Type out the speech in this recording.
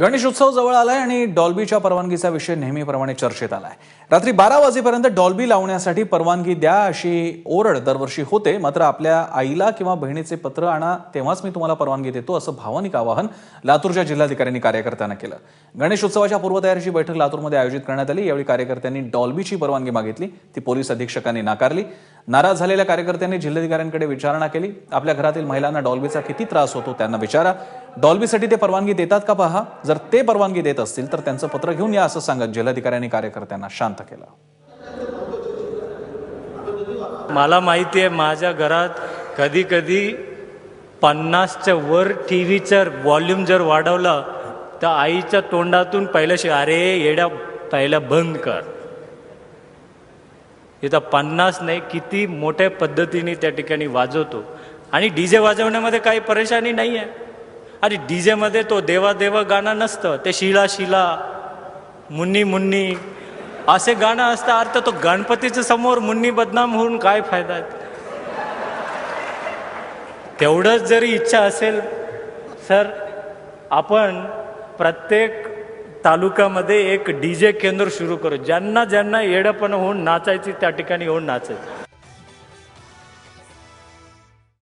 गणेश उत्सव जवळ आलाय आणि डॉल्बीच्या परवानगीचा विषय नेहमीप्रमाणे चर्चेत आलाय. रात्री बारा वाजेपर्यंत डॉल्बी लावण्यासाठी परवानगी द्या अशी ओरड दरवर्षी होते. मात्र आपल्या आईला किंवा बहिणीचे पत्र आणा तेव्हाच मी तुम्हाला परवानगी देतो असं भावनिक आवाहन लातूरच्या जिल्हाधिकाऱ्यांनी कार्यकर्त्यांना केलं. गणेश उत्सवाच्या पूर्वतयारीची बैठक लातूरमध्ये आयोजित करण्यात आली. यावेळी कार्यकर्त्यांनी डॉल्बीची परवानगी मागितली. ती पोलीस अधीक्षकांनी नाकारली. नाराज झालेल्या कार्यकर्त्यांनी जिल्हाधिकाऱ्यांकडे विचारणा केली. आपल्या घरातील महिलांना डॉल्बीचा किती त्रास होतो त्यांना विचारा. डॉल्बीसाठी ते परवानगी देतात का पहा? जर ते परवानगी देत असतील तर त्यांचं पत्र घेऊन या असं सांगत जिल्हाधिकाऱ्यांनी कार्यकर्त्यांना शांत केलं. मला माहिती आहे माझ्या घरात कधी कधी पन्नासच्या वर टी व्हीचं व्हॉल्यूम जर वाढवलं तर आईच्या तोंडातून पहिलं अरे येड्या पहिलं बंद कर. इथं पन्नास नाही किती मोठ्या पद्धतीने त्या ठिकाणी वाजवतो. आणि डी जे वाजवण्यामध्ये काही परेशानी नाही आहे आणि डी जेमध्ये तो देवा देवा गाणं नसतं ते शिला शिला मुन्नी मुन्नी असे गाणं असतं अर्थ तो गणपतीच्या समोर मुन्नी बदनाम होऊन काय फायदा आहे? तेवढंच जरी इच्छा असेल सर आपण प्रत्येक तालुक्यामध्ये एक डी जे केंद्र सुरू करू. ज्यांना ज्यांना येडपण होऊन नाचायची त्या ठिकाणी येऊन नाचायचं.